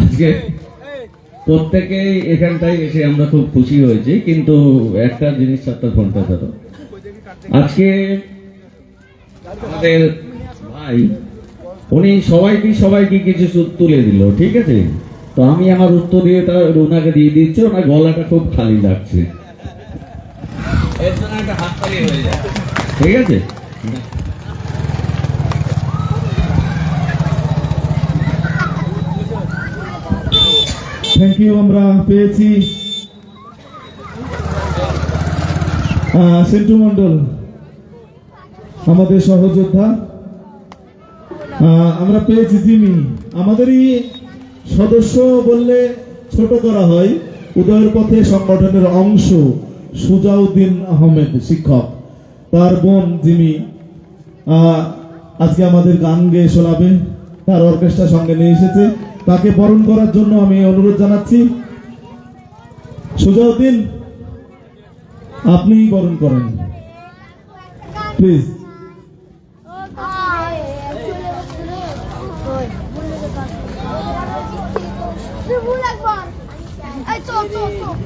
আজকে প্রত্যেকেই এখানটায় এসে আমরা খুব খুশি হয়েছি কিন্তু একটা জিনিস আপনার ফোনটা ধরো। আজকে আমাদের ভাই উনি সবাইকে সবাইকে কিছু তুলে দিল ঠিক আছে? তো আমি আমার উত্তর দিয়ে তা ওনাকে দিয়ে দিচ্ছি ওনার গলাটা খুব খালি লাগছে। এর জন্য একটা হাততালি হয়ে যায়। ঠিক আছে? থ্যাংক ইউ আমরা পেয়েছি। সেন্টু মন্ডল আমাদের সহযোদ্ধা। আমরা পেয়েছি জিমি। আমাদেরই সদস্য বললে ছোট করা হয়। উদয়ের পথে সংগঠনের অংশ সুজাউদ্দিন আহমেদ শিক্ষক। তার বোন আহ, আজকে আমাদের গান গেয়ে শোনাবে। তার অর্কেস্ট্রা সঙ্গে নিয়ে এসেছে। তাকে বরণ করার জন্য আমি অনুরোধ জানাচ্ছি। সুজাউদ্দিন, আপনিই বরণ করেন। প্লিজ চল চল চল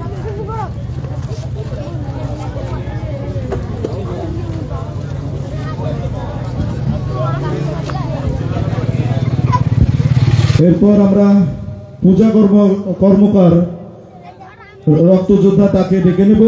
এরপর আমরা পূজা কর্ম কর্মকার। রক্তযোদ্ধা তাকে ডেকে নেব।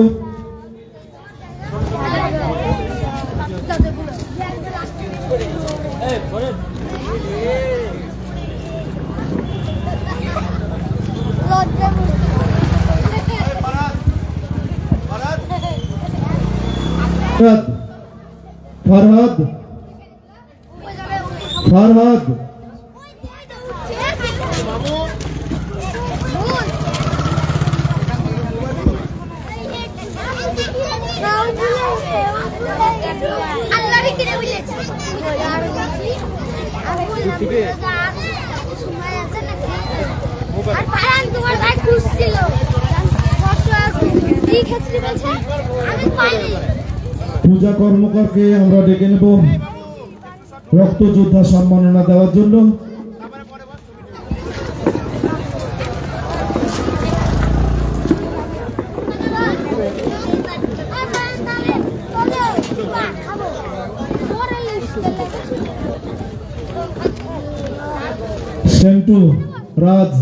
ফারহাদ ফারহাদ। ফারহাদ। আর পারান তোমার পূজা কর্মকারকে আমরা ডেকে নেব। রক্তযোদ্ধা সম্মাননা দেওয়ার জন্য। সেন্টু রাজ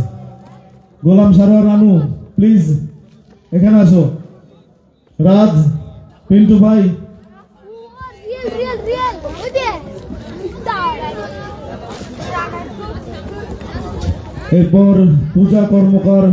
গোলাম সারোয়ার রানু প্লিজ এখানে আসো। রাজ পিন্টু ভাই। এরপর পূজা কর্মকার